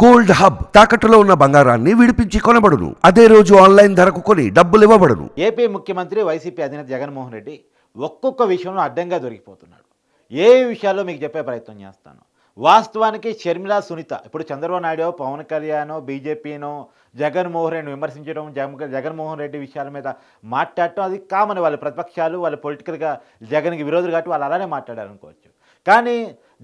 Gold hub తాకట్టులో ఉన్న బంగారాన్ని విడిపించి కొనబడును. అదే రోజు ఆన్లైన్ ధరకు కొని డబ్బులు ఇవ్వబడును. ఏపీ ముఖ్యమంత్రి వైసీపీ అధినేత జగన్మోహన్ రెడ్డి ఒక్కొక్క విషయంలో అడ్డంగా దొరికిపోతున్నాడు. ఏ విషయాల్లో మీకు చెప్పే ప్రయత్నం చేస్తాను? వాస్తవానికి షర్మిల సునీత ఇప్పుడు చంద్రబాబు నాయుడు పవన్ కళ్యాణ్ బీజేపీనో జగన్మోహన్ రెడ్డిని విమర్శించడం జగన్ జగన్మోహన్ రెడ్డి విషయాల మీద మాట్లాడటం అది కామన్. వాళ్ళ ప్రతిపక్షాలు వాళ్ళ పొలిటికల్గా జగన్కి విరోధులు కాబట్టి వాళ్ళు అలానే మాట్లాడారు అనుకోవచ్చు కానీ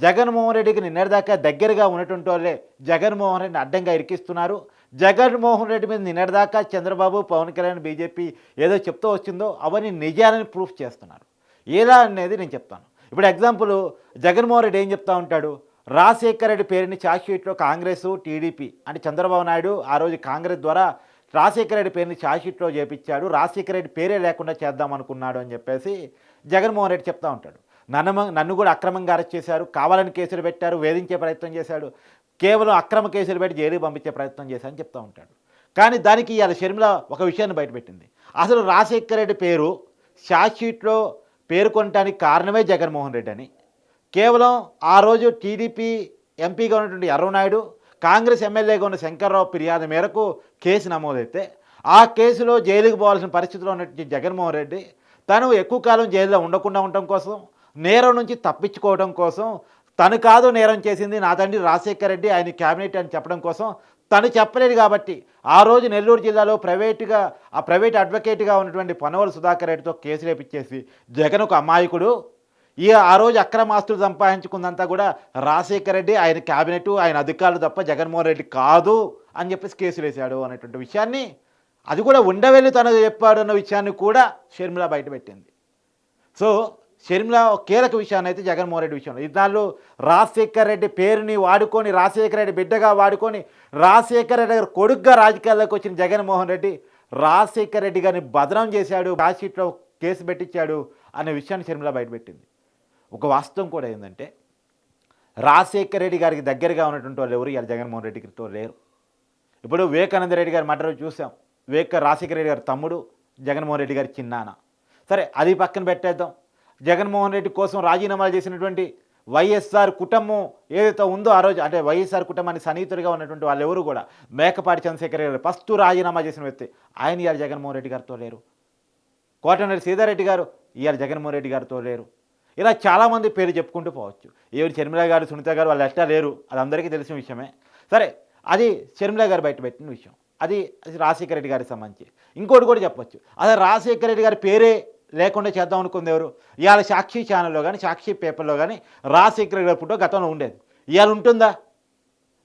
జగన్మోహన్ రెడ్డికి నిన్నటిదాకా దగ్గరగా ఉన్నటువంటి వాళ్ళే జగన్మోహన్ రెడ్డిని అడ్డంగా ఇరికిస్తున్నారు. జగన్మోహన్ రెడ్డి మీద నిన్నటిదాకా చంద్రబాబు పవన్ కళ్యాణ్ బీజేపీ ఏదో చెప్తూ వచ్చిందో అవన్నీ నిజాలని ప్రూఫ్ చేస్తున్నారు. ఎలా అనేది నేను చెప్తాను. ఇప్పుడు ఎగ్జాంపుల్ జగన్మోహన్ రెడ్డి ఏం చెప్తా ఉంటాడు? రాజశేఖర రెడ్డి పేరుని ఛార్జ్షీట్లో కాంగ్రెస్ టీడీపీ అంటే చంద్రబాబు నాయుడు ఆ రోజు కాంగ్రెస్ ద్వారా రాజశేఖర రెడ్డి పేరుని చాషీట్లో చేపించాడు. రాజశేఖర రెడ్డి పేరే లేకుండా చేద్దాం అనుకున్నాడు అని చెప్పేసి జగన్మోహన్ రెడ్డి చెప్తా ఉంటాడు. నన్ను నన్ను కూడా అక్రమంగా అరెస్ట్ చేశారు. కావాలని కేసులు పెట్టారు వేధించే ప్రయత్నం చేశాడు. కేవలం అక్రమ కేసులు పెట్టి జైలుకి పంపించే ప్రయత్నం చేశారని చెప్తూ ఉంటాడు. కానీ దానికి ఇవాళ షర్మిల ఒక విషయాన్ని బయటపెట్టింది. అసలు రాజశేఖర రెడ్డి పేరు షార్ట్షీట్లో పేర్కొనడానికి కారణమే జగన్మోహన్ రెడ్డి అని. కేవలం ఆ రోజు టీడీపీ ఎంపీగా ఉన్నటువంటి ఎర్రనాయుడు కాంగ్రెస్ ఎమ్మెల్యేగా ఉన్న శంకర్రావు ఫిర్యాదు మేరకు కేసు నమోదైతే ఆ కేసులో జైలుకు పోవాల్సిన పరిస్థితిలో ఉన్నటువంటి జగన్మోహన్ రెడ్డి తను ఎక్కువ కాలం జైల్లో ఉండకుండా ఉండటం కోసం నేరం నుంచి తప్పించుకోవడం కోసం తను కాదు నేరం చేసింది నా తండ్రి రాజశేఖర్ రెడ్డి ఆయన క్యాబినెట్ అని చెప్పడం కోసం తను చెప్పలేదు కాబట్టి ఆ రోజు నెల్లూరు జిల్లాలో ప్రైవేటుగా ఆ ప్రైవేట్ అడ్వకేట్గా ఉన్నటువంటి పనవలు సుధాకర్ రెడ్డితో కేసు రేపించేసి జగన్ ఒక అమాయకుడు. ఈ ఆ రోజు అక్రమాస్తులు సంపాదించుకుందంతా కూడా రాజశేఖర రెడ్డి ఆయన క్యాబినెట్ ఆయన అధికారులు తప్ప జగన్మోహన్ రెడ్డి కాదు అని చెప్పేసి కేసులు వేశాడు అనేటువంటి విషయాన్ని అది కూడా ఉండవెళ్ళి తనకు చెప్పాడు అన్న విషయాన్ని కూడా షర్మిల బయటపెట్టింది సో షర్మిల కీలక విషయాన్ని అయితే జగన్మోహన్ రెడ్డి విషయంలో. ఇన్నాళ్ళు రాజశేఖర రెడ్డి పేరుని వాడుకొని రాజశేఖర రెడ్డి బిడ్డగా వాడుకొని రాజశేఖర రెడ్డి గారు కొడుగ్గా రాజకీయాల్లోకి వచ్చిన జగన్మోహన్ రెడ్డి రాజశేఖర రెడ్డి గారిని బదనం చేశాడు షీట్లో కేసు పెట్టించాడు అనే విషయాన్ని షర్మిల బయటపెట్టింది. ఒక వాస్తవం కూడా ఏంటంటే రాజశేఖర రెడ్డి గారికి దగ్గరగా ఉన్నటువంటి వాళ్ళు ఎవరు? ఇవాళ జగన్మోహన్ రెడ్డితో లేరు. ఇప్పుడు వివేకానంద రెడ్డి గారి మటర్ చూసాం. వివేక రాజశేఖర రెడ్డి గారి తమ్ముడు జగన్మోహన్ రెడ్డి గారి చిన్నాన సరే అది పక్కన పెట్టేద్దాం. జగన్మోహన్ రెడ్డి కోసం రాజీనామాలు చేసినటువంటి వైఎస్ఆర్ కుటుంబం ఏదైతే ఉందో ఆ రోజు అంటే వైఎస్ఆర్ కుటుంబానికి సన్నిహితుడిగా ఉన్నటువంటి వాళ్ళు ఎవరు కూడా మేకపాటి చంద్రశేఖర్ గారు ఫస్ట్ రాజీనామా చేసిన వ్యక్తి. ఆయన ఇవాళ జగన్మోహన్ రెడ్డి గారితో లేరు. కోటనరెడ్డి సీతారెడ్డి గారు ఇవాళ జగన్మోహన్ రెడ్డి గారితో లేరు. ఇలా చాలామంది పేరు చెప్పుకుంటూ పోవచ్చు. ఎవరు షర్మిల గారు సునీత గారు వాళ్ళు ఎట్లా లేరు? అది అందరికీ తెలిసిన విషయమే. సరే అది షర్మిల గారు బయట పెట్టిన విషయం. అది అది రాజశేఖర రెడ్డి గారికి సంబంధించి. ఇంకోటి కూడా చెప్పొచ్చు. అదే రాజశేఖర రెడ్డి గారి పేరే లేకుండా చేద్దాం అనుకుంది ఎవరు? ఇవాళ సాక్షి ఛానల్లో కానీ సాక్షి పేపర్లో కానీ రాజశేఖర రెడ్డి గారి ఫోటో గతంలో ఉండేది. ఇవాళ ఉంటుందా?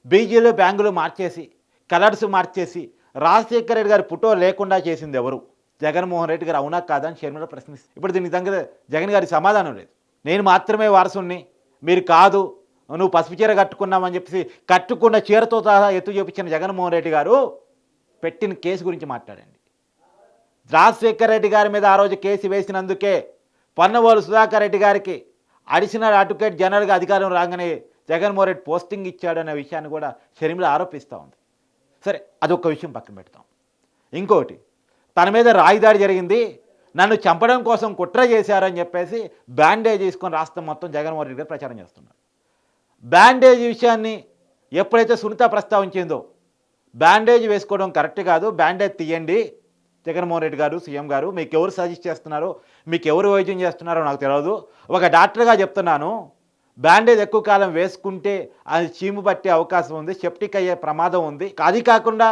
బీజీలు బ్యాంకులు మార్చేసి కలర్స్ మార్చేసి రాజశేఖర రెడ్డి గారి ఫోటో లేకుండా చేసింది ఎవరు? జగన్మోహన్ రెడ్డి గారు అవునా కాదా అని చైర్మన్ ప్రశ్నిస్తుంది. ఇప్పుడు దీని దగ్గర జగన్ గారి సమాధానం లేదు. నేను మాత్రమే వారసుని మీరు కాదు. నువ్వు పసుపు చీర కట్టుకున్నామని చెప్పేసి కట్టుకున్న చీరతో సహా ఎత్తు చూపించిన జగన్మోహన్ రెడ్డి గారు పెట్టిన కేసు గురించి మాట్లాడండి. రాజశేఖర్ రెడ్డి గారి మీద ఆ రోజు కేసు వేసినందుకే పన్నవోలు సుధాకర్ రెడ్డి గారికి అడిషనల్ అడ్వకేట్ జనరల్గా అధికారం రాగానే జగన్మోహన్ రెడ్డి పోస్టింగ్ ఇచ్చాడనే విషయాన్ని కూడా షర్మిల ఆరోపిస్తూ ఉంది. సరే అదొక విషయం పక్కన పెడతాం. ఇంకోటి తన మీద రాయిదాడి జరిగింది. నన్ను చంపడం కోసం కుట్ర చేశారని చెప్పేసి బ్యాండేజ్ తీసుకొని రాష్ట్రం మొత్తం జగన్మోహన్ రెడ్డి గారు ప్రచారం చేస్తున్నారు. బ్యాండేజ్ విషయాన్ని ఎప్పుడైతే సునీత ప్రస్తావించిందో బ్యాండేజ్ వేసుకోవడం కరెక్ట్ కాదు. బ్యాండేజ్ తీయండి. జగన్మోహన్ రెడ్డి గారు సీఎం గారు మీకు ఎవరు సజెస్ట్ చేస్తున్నారో మీకు ఎవరు వైద్యం చేస్తున్నారో నాకు తెలియదు ఒక డాక్టర్గా చెప్తున్నాను బ్యాండేజ్ ఎక్కువ కాలం వేసుకుంటే అది చీము పట్టే అవకాశం ఉంది సెప్టిక్ అయ్యే ప్రమాదం ఉంది. అది కాకుండా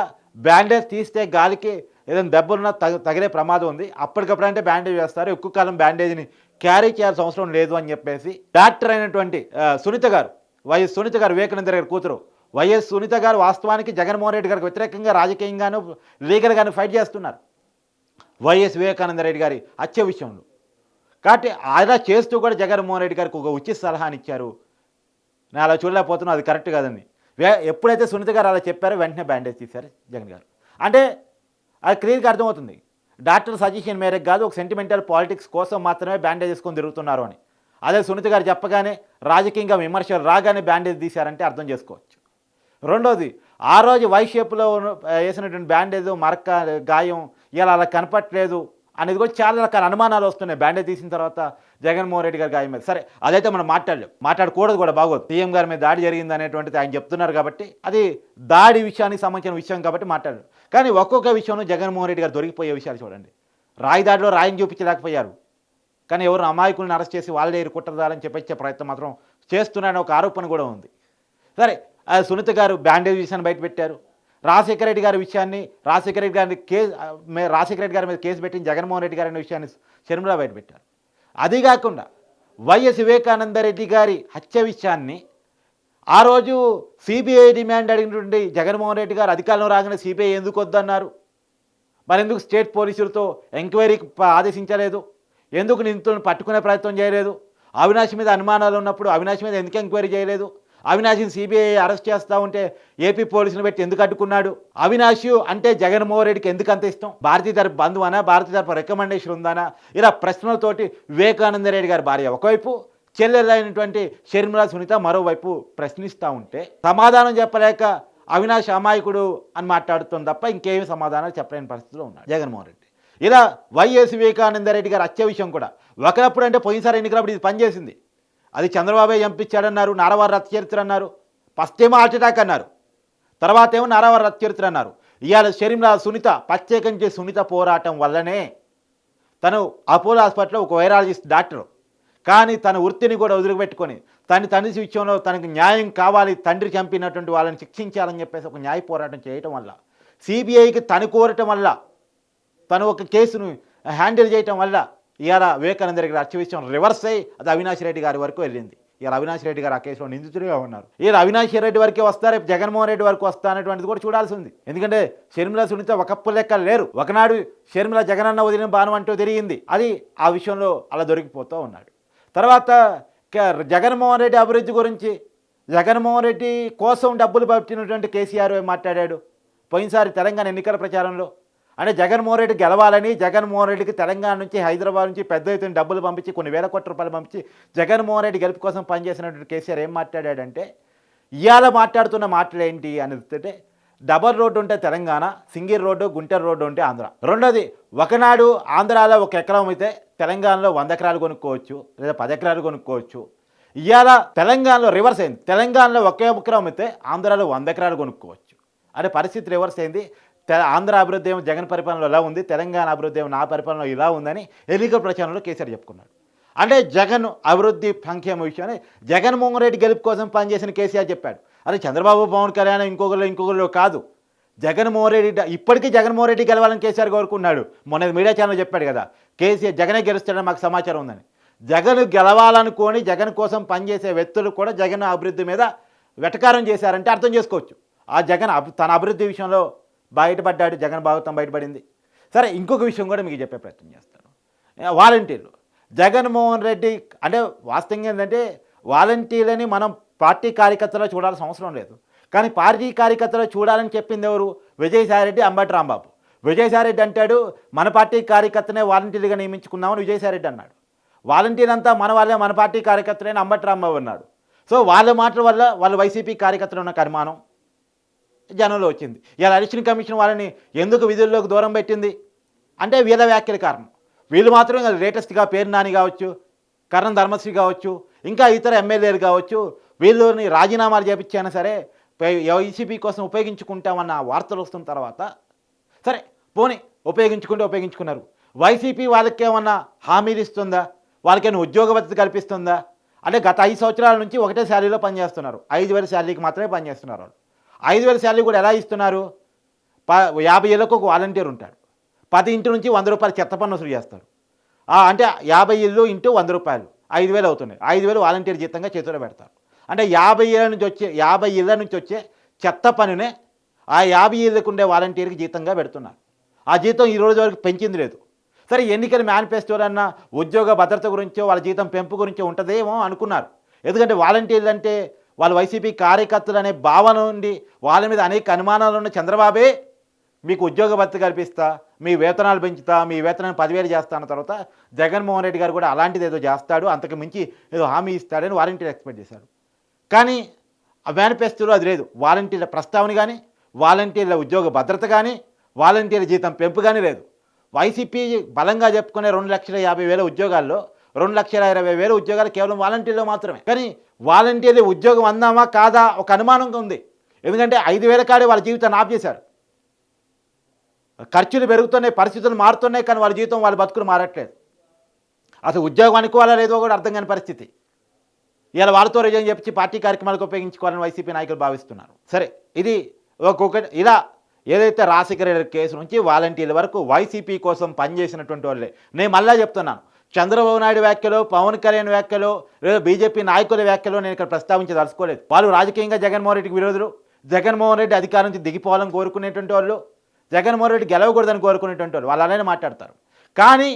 బ్యాండేజ్ తీస్తే గాలికి ఏదైనా దెబ్బలున్నా తగ తగిలే ప్రమాదం ఉంది. అప్పటికప్పుడు అంటే బ్యాండేజ్ వేస్తారు. ఎక్కువ కాలం బ్యాండేజ్ని క్యారీ చేయాల్సిన అవసరం లేదు అని చెప్పేసి డాక్టర్ అయినటువంటి సునీత గారు వైఎస్ సునీత గారు వివేకానంద గారి కూతురు వైఎస్ సునీత గారు వాస్తవానికి జగన్మోహన్ రెడ్డి గారికి వ్యతిరేకంగా రాజకీయంగాను లీగల్గాను ఫైట్ చేస్తున్నారు. వైఎస్ వివేకానంద రెడ్డి గారి హత్య విషయంలో. కాబట్టి అలా చేస్తూ కూడా జగన్మోహన్ రెడ్డి గారికి ఒక ఉచిత సలహాని ఇచ్చారు. నేను అలా చూడలేకపోతున్నా అది కరెక్ట్ కాదండి. వే- ఎప్పుడైతే సునీత గారు అలా చెప్పారో వెంటనే బ్యాండేజ్ తీశారు జగన్ గారు. అంటే అది క్లియర్గా అర్థమవుతుంది. డాక్టర్ సజెషన్ మేరకు కాదు ఒక సెంటిమెంటల్ పాలిటిక్స్ కోసం మాత్రమే బ్యాండేజ్ చేసుకొని తిరుగుతున్నారు అని. అదే సునీత గారు చెప్పగానే రాజకీయంగా విమర్శలు రాగానే బ్యాండేజ్ తీశారంటే అర్థం చేసుకోవచ్చు. రెండోది ఆ రోజు వై షేప్లో వేసినటువంటి బ్యాండేజ్ మరక గాయం ఇలా అలా కనపట్లేదు అనేది కూడా చాలా రకాల అనుమానాలు వస్తున్నాయి. బ్యాండేజ్ తీసిన తర్వాత జగన్మోహన్ రెడ్డి గారి గాయం మీద. సరే అదైతే మనం మాట్లాడలేం. మాట్లాడకూడదు కూడా బాగోదు. సీఎం గారి మీద దాడి జరిగింది అనేటువంటిది ఆయన చెప్తున్నారు కాబట్టి అది దాడి విషయానికి సంబంధించిన విషయం కాబట్టి మాట్లాడరు కానీ ఒక్కొక్క విషయంలో జగన్మోహన్ రెడ్డి గారు దొరికిపోయే విషయాలు చూడండి. రాయి దాడిలో రాయిని చూపించలేకపోయారు. కానీ ఎవరు అమాయకులను అరెస్ట్ చేసి వాళ్ళే కుట్రదారని చెప్పించే ప్రయత్నం మాత్రం చేస్తున్నారని ఒక ఆరోపణ కూడా ఉంది. సరే సునీత గారు బ్యాండేజ్ విషయాన్ని బయట పెట్టారు. రాజశేఖర రెడ్డి గారి విషయాన్ని రాజశేఖర రెడ్డి గారిని కేసు రాజశేఖర రెడ్డి గారి మీద కేసు పెట్టి జగన్మోహన్ రెడ్డి గారి అనే విషయాన్ని షర్మిల బయట పెట్టారు. అది కాకుండా వైఎస్ వివేకానంద రెడ్డి గారి హత్య విషయాన్ని ఆ రోజు సిబిఐ డిమాండ్ అడిగినటువంటి జగన్మోహన్ రెడ్డి గారు అధికారంలో రాగానే సిబిఐ ఎందుకు వద్దన్నారు? మరెందుకు స్టేట్ పోలీసులతో ఎంక్వైరీకి ఆదేశించలేదు? ఎందుకు నిందితులను పట్టుకునే ప్రయత్నం చేయలేదు? అవినాష్ మీద అనుమానాలు ఉన్నప్పుడు అవినాష్ మీద ఎందుకు ఎంక్వైరీ చేయలేదు? అవినాష్ని సిబిఐ అరెస్ట్ చేస్తూ ఉంటే ఏపీ పోలీసులు పెట్టి ఎందుకు అడ్డుకున్నాడు? అవినాష్ అంటే జగన్మోహన్ రెడ్డికి ఎందుకు అంత ఇష్టం? భారతీయ తరపు బంధువనా? భారతీయ తరపు రికమెండేషన్ ఉందనా? ఇలా ప్రశ్నలతోటి వివేకానంద రెడ్డి గారి భార్య ఒకవైపు చెల్లెలైనటువంటి షర్మిలా సునీత మరోవైపు ప్రశ్నిస్తూ ఉంటే సమాధానం చెప్పలేక అవినాష్ అమాయకుడు అని మాట్లాడుతుంది తప్ప ఇంకేమి సమాధానాలు చెప్పలేని పరిస్థితిలో ఉన్నాడు జగన్మోహన్ రెడ్డి. ఇలా వైఎస్ వివేకానంద రెడ్డి గారు హత్య విషయం కూడా ఒకప్పుడు అంటే పోయినసారి ఎన్నికలప్పుడు ఇది పనిచేసింది. అది చంద్రబాబు చంపించాడన్నారు నారవారు రథ చరిత్ర అన్నారు ఫస్ట్ ఏమో హార్ట్ అటాక్ అన్నారు తర్వాత ఏమో నారావారి రథ చరిత్ర అన్నారు. ఇవాళ షరీంలా సునీత ప్రత్యేకించి సునీత పోరాటం వల్లనే తను అపోలో హాస్పిటల్లో ఒక వైరాలజిస్ట్ డాక్టర్. కానీ తన వృత్తిని కూడా వదిలిపెట్టుకొని తన తండ్రి విషయంలో తనకు న్యాయం కావాలి తండ్రి చంపినటువంటి వాళ్ళని శిక్షించాలని చెప్పేసి ఒక న్యాయ పోరాటం చేయటం వల్ల సిబిఐకి తను కోరటం వల్ల తను ఒక కేసును హ్యాండిల్ చేయటం వల్ల ఇవాళ వివేకానంద దగ్గర గారి విషయం రివర్స్ అయ్యి అది అవినాష్ రెడ్డి గారి వరకు వెళ్ళింది. ఇలా అవినాష్ రెడ్డి గారు ఆ కేసులో నిందితుడిగా ఉన్నారు. ఇలా అవినాష్ రెడ్డి వరకే వస్తా రేపు జగన్మోహన్ రెడ్డి వరకు వస్తా అనేటువంటిది కూడా చూడాల్సి ఉంది. ఎందుకంటే షర్మిల సునీత ఒకప్పు లెక్క లేరు. ఒకనాడు షర్మిల జగనన్న వదిలిన బాణం అంటూ తిరిగింది. అది ఆ విషయంలో అలా దొరికిపోతూ ఉన్నాడు. తర్వాత క- జగన్మోహన్ రెడ్డి అభివృద్ధి గురించి జగన్మోహన్ రెడ్డి కోసం డబ్బులు పట్టినటువంటి కేసీఆర్ మాట్లాడాడు? పోయినసారి తెలంగాణ ఎన్నికల ప్రచారంలో అంటే జగన్మోహన్ రెడ్డి గెలవాలని జగన్మోహన్ రెడ్డికి తెలంగాణ నుంచి హైదరాబాద్ నుంచి పెద్ద ఎత్తున డబ్బులు పంపించి కొన్ని వేల కోట్ల రూపాయలు పంపించి జగన్మోహన్ రెడ్డి గెలుపు కోసం పనిచేసినటువంటి కేసీఆర్ ఏం మాట్లాడాడంటే ఇవాళ మాట్లాడుతున్న మాటలు ఏంటి అని అంటే డబల్ రోడ్డు ఉంటే Telangana single road Guntur road ఉంటే ఆంధ్ర. రెండోది ఒకనాడు ఆంధ్రాలో ఒక ఎకరం అయితే తెలంగాణలో వంద ఎకరాలు కొనుక్కోవచ్చు లేదా పది ఎకరాలు కొనుక్కోవచ్చు. ఇవాళ తెలంగాణలో రివర్స్ అయింది. తెలంగాణలో ఒకే ఎకరం అయితే ఆంధ్రాలో వంద ఎకరాలు కొనుక్కోవచ్చు. అనే పరిస్థితి రివర్స్ అయింది. ఆంధ్ర అభివృద్ధి ఏమో జగన్ పరిపాలనలో ఇలా ఉంది తెలంగాణ అభివృద్ధి ఏమో నా పరిపాలనలో ఇలా ఉందని ఎన్నికల ప్రచారంలో కేసీఆర్ చెప్పుకున్నాడు. అంటే జగన్ అభివృద్ధి సంక్షేమ విషయాన్ని జగన్మోహన్ రెడ్డి గెలుపు కోసం పనిచేసిన కేసీఆర్ చెప్పాడు. అదే చంద్రబాబు పవన్ కళ్యాణ్ ఇంకొకరు ఇంకొకరు కాదు. జగన్మోహన్ రెడ్డి ఇప్పటికీ జగన్మోహన్ రెడ్డి గెలవాలని కేసీఆర్ కోరుకున్నాడు. మొన్న మీడియా ఛానల్ చెప్పాడు కదా. కేసీఆర్ జగనే గెలుస్తాడని మాకు సమాచారం ఉందని. జగన్ గెలవాలనుకొని జగన్ కోసం పనిచేసే వ్యక్తులు కూడా జగన్ అభివృద్ధి మీద వెటకారం చేశారంటే అర్థం చేసుకోవచ్చు. ఆ జగన్ తన అభివృద్ధి విషయంలో బయటపడ్డాడు జగన్ భాగవతం బయటపడింది. సరే ఇంకొక విషయం కూడా మీకు చెప్పే ప్రయత్నం చేస్తాను. వాలంటీర్లు. జగన్మోహన్ రెడ్డి అంటే వాస్తవంగా ఏంటంటే వాలంటీర్లని మనం పార్టీ కార్యకర్తలో చూడాల్సిన అవసరం లేదు. కానీ పార్టీ కార్యకర్తలో చూడాలని చెప్పింది ఎవరు? విజయసాయిరెడ్డి అంబటి రాంబాబు. విజయసాయిరెడ్డి అంటాడు మన పార్టీ కార్యకర్తనే వాలంటీర్గా నియమించుకున్నామని విజయసాయిరెడ్డి అన్నాడు. వాలంటీర్ అంతా మన వాళ్ళే మన పార్టీ కార్యకర్తలైన అంబటి రాంబాబు అన్నాడు. సో వాళ్ళ మాటల వల్ల వాళ్ళ వైసీపీ కార్యకర్తలు ఉన్న అనుమానం జనంలో వచ్చింది. ఇలా ఎలక్షన్ కమిషన్ వాళ్ళని ఎందుకు విధుల్లోకి దూరం పెట్టింది? అంటే వీళ్ళ వ్యాఖ్యల కారణం. వీళ్ళు మాత్రం లేటెస్ట్గా పేరు నాని కావచ్చు కరణం ధర్మశ్రీ కావచ్చు ఇంకా ఇతర ఎమ్మెల్యేలు కావచ్చు వీళ్ళని రాజీనామాలు చేపించైనా సరే వైసీపీ కోసం ఉపయోగించుకుంటామన్న వార్తలు వస్తున్న తర్వాత సరే పోనీ ఉపయోగించుకుంటే ఉపయోగించుకున్నారు. వైసీపీ వాళ్ళకేమన్నా హామీలు ఇస్తుందా? వాళ్ళకేమైనా ఉద్యోగ భద్రత కల్పిస్తుందా? అంటే గత ఐదు సంవత్సరాల నుంచి ఒకటే శాలరీలో పనిచేస్తున్నారు. ఐదు వేల శాలరీకి మాత్రమే పనిచేస్తున్నారు వాళ్ళు. ఐదు వేల శాలరీ కూడా ఎలా ఇస్తున్నారు? ప యాభై ఏళ్ళకు ఒక వాలంటీర్ ఉంటాడు. పది ఇంటి నుంచి వంద రూపాయలు చెత్త పన్ను వసూలు చేస్తారు అంటే యాభై ఏళ్ళు ఇంటూ వంద రూపాయలు ఐదు వేలు అవుతున్నాయి. ఐదు వేలు వాలంటీర్ జీతంగా చేతిలో పెడతారు. అంటే యాభై ఏళ్ళ నుంచి వచ్చే యాభై ఇళ్ళ నుంచి వచ్చే చెత్త పనినే ఆ యాభై ఇళ్ళకు ఉండే వాలంటీర్కి జీతంగా పెడుతున్నారు. ఆ జీతం ఈ రోజు వరకు పెంచింది లేదు. సరే ఎన్నికల మేనిఫెస్టోలో అన్న ఉద్యోగ భద్రత గురించో వాళ్ళ జీతం పెంపు గురించో ఉంటుందేమో అనుకున్నారు. ఎందుకంటే వాలంటీర్లు అంటే వాళ్ళు వైసీపీ కార్యకర్తలు అనే భావన ఉండి వాళ్ళ మీద అనేక అనుమానాలు ఉన్న చంద్రబాబే మీకు ఉద్యోగ భర్త కల్పిస్తా మీ వేతనాలు పెంచుతా మీ వేతనాన్ని పదివేలు చేస్తా అన్న తర్వాత జగన్మోహన్ రెడ్డి గారు కూడా అలాంటిది ఏదో చేస్తాడు అంతకు మించి ఏదో హామీ ఇస్తాడని వాలంటీర్ ఎక్స్పెక్ట్ చేశారు. కానీ ఆ మేనిఫెస్టోలో అది లేదు. వాలంటీర్ల ప్రస్తావన కానీ వాలంటీర్ల ఉద్యోగ భద్రత కానీ వాలంటీర్ల జీతం పెంపు కానీ లేదు. వైసీపీ బలంగా చెప్పుకునే రెండు లక్షల యాభై వేల ఉద్యోగాల్లో రెండు లక్షల ఇరవై వేల ఉద్యోగాలు కేవలం వాలంటీర్లో మాత్రమే. కానీ వాలంటీర్లు ఉద్యోగం అందామా కాదా ఒక అనుమానంగా ఉంది. ఎందుకంటే ఐదు వేల కాడే వాళ్ళ జీవితాన్ని ఆపేశారు చేశారు. ఖర్చులు పెరుగుతున్నాయి పరిస్థితులు మారుతున్నాయి కానీ వాళ్ళ జీవితం వాళ్ళ బతుకులు మారట్లేదు. అసలు ఉద్యోగం అనుకోవాలా లేదో కూడా అర్థం కాని పరిస్థితి. ఇలా వాళ్ళతో రిజైన్ చెప్పి పార్టీ కార్యక్రమాలకు ఉపయోగించుకోవాలని వైసీపీ నాయకులు భావిస్తున్నారు. సరే ఇది ఒక్కొక్కటి ఇలా ఏదైతే రాజశేఖర రెడ్డి కేసు నుంచి వాలంటీర్ల వరకు వైసీపీ కోసం పనిచేసినటువంటి వాళ్ళే నేను మళ్ళా చెప్తున్నాను. చంద్రబాబు నాయుడు వ్యాఖ్యలు పవన్ కళ్యాణ్ వ్యాఖ్యలు లేదా బీజేపీ నాయకుల వ్యాఖ్యలు నేను ఇక్కడ ప్రస్తావించదలుచుకోలేదు వాళ్ళు రాజకీయంగా జగన్మోహన్ రెడ్డికి విరోధులు. జగన్మోహన్ రెడ్డి అధికారం నుంచి దిగిపోవాలని కోరుకునేటువంటి వాళ్ళు. జగన్మోహన్ రెడ్డి గెలవకూడదని కోరుకునేటువంటి వాళ్ళు. వాళ్ళు అలానే మాట్లాడతారు. కానీ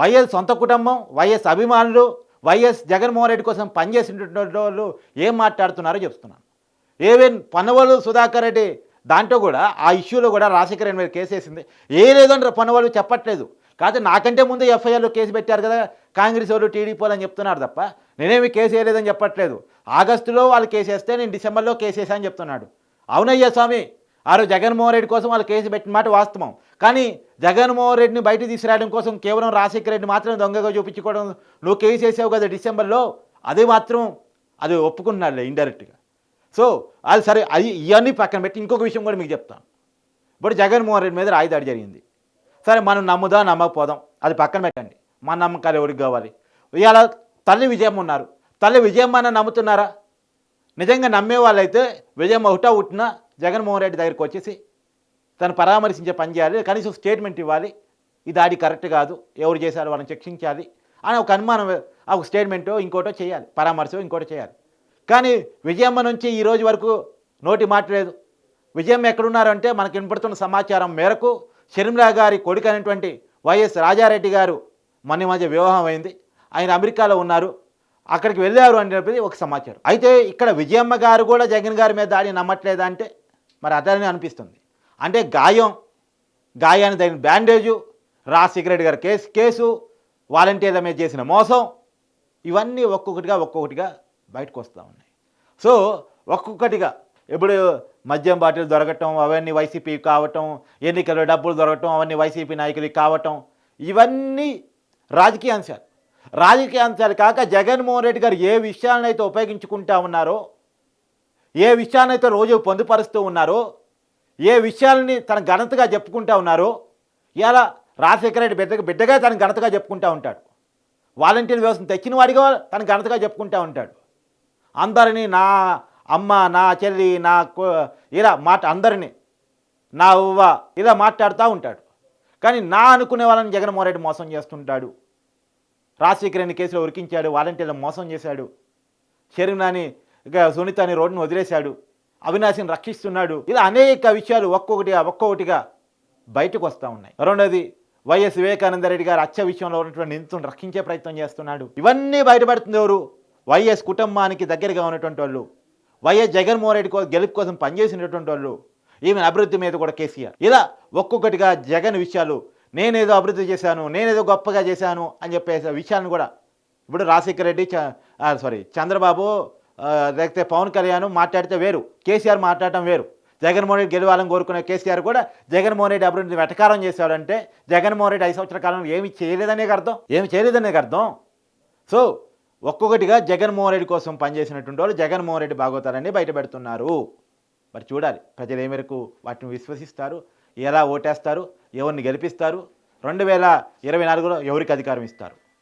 వైఎస్ సొంత కుటుంబం వైఎస్ అభిమానులు వైఎస్ జగన్మోహన్ రెడ్డి కోసం పనిచేసినటువంటి వాళ్ళు ఏం మాట్లాడుతున్నారో చెప్తున్నాను. ఏవేన్ పనవలు సుధాకర్ రెడ్డి దాంట్లో కూడా ఆ ఇష్యూలో కూడా రాజశేఖర్ రెడ్డి మీద కేసు వేసింది. ఏ లేదని పనవాళ్ళు చెప్పట్లేదు. కాకపోతే నాకంటే ముందు ఎఫ్ఐఆర్లో కేసు పెట్టారు కదా కాంగ్రెస్ వాళ్ళు టీడీపీ వాళ్ళు అని చెప్తున్నారు తప్ప నేనేమి కేసు వేయలేదని చెప్పట్లేదు. ఆగస్టులో వాళ్ళు కేసు వేస్తే నేను డిసెంబర్లో కేసు అని చెప్తున్నాడు. అవునయ్యా స్వామి ఆ రోజు జగన్మోహన్ రెడ్డి కోసం వాళ్ళు కేసు పెట్టిన మాట వాస్తవం. కానీ జగన్మోహన్ రెడ్డిని బయట తీసుకురావడం కోసం కేవలం రాజశేఖర రెడ్డి మాత్రం దొంగగా చూపించుకోవడం నువ్వు కేసు వేసావు కదా డిసెంబర్లో అది మాత్రం అది ఒప్పుకుంటున్నాడులే ఇండైరెక్ట్గా సో అది సరే అది ఇవన్నీ పక్కన పెట్టి ఇంకొక విషయం కూడా మీకు చెప్తాను. ఇప్పుడు జగన్మోహన్ రెడ్డి మీద రాయిదాడి జరిగింది. సరే మనం నమ్ముదా నమ్మకపోదాం. అది పక్కన పెట్టండి. మన నమ్మకాలు ఎవరికి కావాలి? ఇవాళ తల్లి విజయం ఉన్నారు. తల్లి విజయమ్మ అని నమ్ముతున్నారా? నిజంగా నమ్మే వాళ్ళైతే విజయం ఒకటా ఉట్టినా జగన్మోహన్ రెడ్డి దగ్గరికి వచ్చేసి తను పరామర్శించే పని చేయాలి. కనీసం స్టేట్మెంట్ ఇవ్వాలి. ఈ దాడి కరెక్ట్ కాదు. ఎవరు చేశారు వాళ్ళని శిక్షించాలి అని ఒక అనుమానం ఆ ఒక స్టేట్మెంటో ఇంకోటో చేయాలి. పరామర్శో ఇంకోటో చేయాలి. కానీ విజయమ్మ నుంచి ఈ రోజు వరకు నోటి మాట లేదు. విజయమ్మ ఎక్కడున్నారంటే మనకు వినపడుతున్న సమాచారం మేరకు షర్మిలా గారి కొడుకు అనేటువంటి వైఎస్ రాజారెడ్డి గారు మొన్న మధ్య వివాహం అయింది. ఆయన అమెరికాలో ఉన్నారు. అక్కడికి వెళ్ళారు అని చెప్పి ఒక సమాచారం. అయితే ఇక్కడ విజయమ్మ గారు కూడా జగన్ గారి మీద దాడి నమ్మట్లేదా అంటే మరి అతనే అనిపిస్తుంది. అంటే గాయం గాయాన్ని తగిన బ్యాండేజు రాజశేఖర రెడ్డి గారి కేసు కేసు వాలంటీర్ల మీద చేసిన మోసం ఇవన్నీ ఒక్కొక్కటిగా ఒక్కొక్కటిగా బయటకు వస్తూ ఉన్నాయి. సో ఒక్కొక్కటిగా ఇప్పుడు మద్యం బాటిల్ దొరకటం అవన్నీ వైసీపీ కావటం ఎన్నికల్లో డబ్బులు దొరకటం అవన్నీ వైసీపీ నాయకులకి కావటం ఇవన్నీ రాజకీయ అంశాలు. రాజకీయ అంశాలు కాక జగన్మోహన్ రెడ్డి గారు ఏ విషయాలనైతే ఉపయోగించుకుంటా ఉన్నారో ఏ విషయాన్నైతే రోజు పొందుపరుస్తూ ఉన్నారో ఏ విషయాలని తన ఘనతగా చెప్పుకుంటా ఉన్నారో ఇలా రాజశేఖర రెడ్డి బిడ్డగా బిడ్డగా తన ఘనతగా చెప్పుకుంటూ ఉంటాడు. వాలంటీర్ వ్యవస్థను తెచ్చిన వాడిగా తన ఘనతగా చెప్పుకుంటూ ఉంటాడు. అందరినీ నా అమ్మ నా చెల్లి నా కో- ఇలా మాట అందరినీ నా ఉవ్వ ఇలా మాట్లాడుతూ ఉంటాడు. కానీ నా అనుకునే వాళ్ళని జగన్మోహన్ రెడ్డి మోసం చేస్తుంటాడు. రాజశేఖర రెడ్డి కేసులో ఉరికించాడు వాలంటీర్లను మోసం చేశాడు. షరీనాని ఇక సునీతని రోడ్డును వదిలేశాడు. అవినాశిని రక్షిస్తున్నాడు. ఇలా అనేక విషయాలు ఒక్కొక్కటిగా ఒక్కొక్కటిగా బయటకు వస్తూ ఉన్నాయి. రెండోది వైఎస్ వివేకానంద రెడ్డి గారు అచ్చ విషయంలో ఉన్నటువంటి నిందితులను రక్షించే ప్రయత్నం చేస్తున్నాడు. ఇవన్నీ బయటపడుతుంది ఎవరు వైఎస్ కుటుంబానికి దగ్గరగా ఉన్నటువంటి వాళ్ళు. వైఎస్ జగన్మోహన్ రెడ్డి కోసం గెలుపు కోసం పనిచేసినటువంటి వాళ్ళు ఈమె అభివృద్ధి మీద కూడా కేసీఆర్. ఇలా ఒక్కొక్కటిగా జగన్ విషయాలు నేనేదో అభివృద్ధి చేశాను నేనేదో గొప్పగా చేశాను అని చెప్పేసి విషయాన్ని కూడా ఇప్పుడు రాజశేఖర రెడ్డి సారీ చంద్రబాబు లేకపోతే పవన్ కళ్యాణ్ మాట్లాడితే వేరు కేసీఆర్ మాట్లాడటం వేరు. జగన్మోహన్ రెడ్డి గెలవాలని కోరుకునే కేసీఆర్ కూడా జగన్మోహన్ రెడ్డి అభివృద్ధి వెటకారం చేశాడంటే జగన్మోహన్ రెడ్డి ఐదు సంవత్సరాల కాలంలో ఏమి చేయలేదనే అర్థం. ఏమి చేయలేదనే అర్థం. సో ఒక్కొక్కటిగా జగన్మోహన్ రెడ్డి కోసం పనిచేసినటువంటి వాళ్ళు జగన్మోహన్ రెడ్డి బాగోతారని బయటపెడుతున్నారు మరి చూడాలి. ప్రజలు ఏ మేరకు వాటిని విశ్వసిస్తారు? ఎలా ఓటేస్తారు? ఎవరిని గెలిపిస్తారు? రెండు వేల ఇరవై నాలుగులో ఎవరికి అధికారం ఇస్తారు?